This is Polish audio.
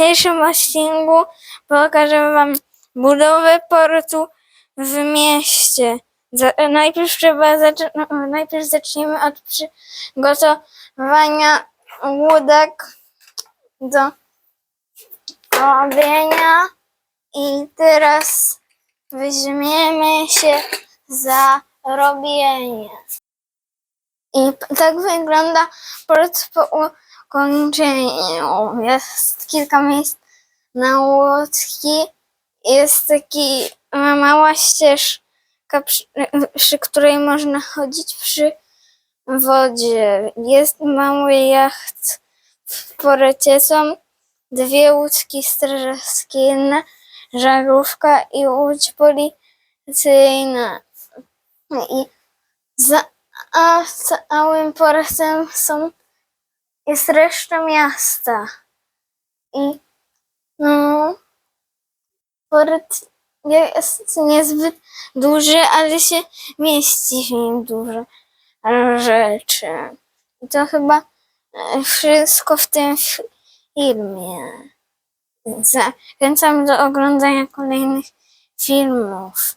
dzisiejszym odcinku pokażę Wam budowę portu w mieście. Najpierw trzeba no, najpierw zaczniemy od przygotowania łódek do robienia i teraz weźmiemy się za robienie. I tak wygląda port po ukończeniu. Jest kilka miejsc na łódki. Jest taki ma- mała ścieżka, przy, przy której można chodzić przy wodzie. Jest mały jacht w porcie. Są dwie łódki strażackie, jedna i łódź policyjna. I za a całym portem są, jest reszta miasta. I no, port jest niezbyt duży, ale się mieści w nim dużo rzeczy. I to chyba e, wszystko w tym fi- filmie. Zachęcam do oglądania kolejnych filmów.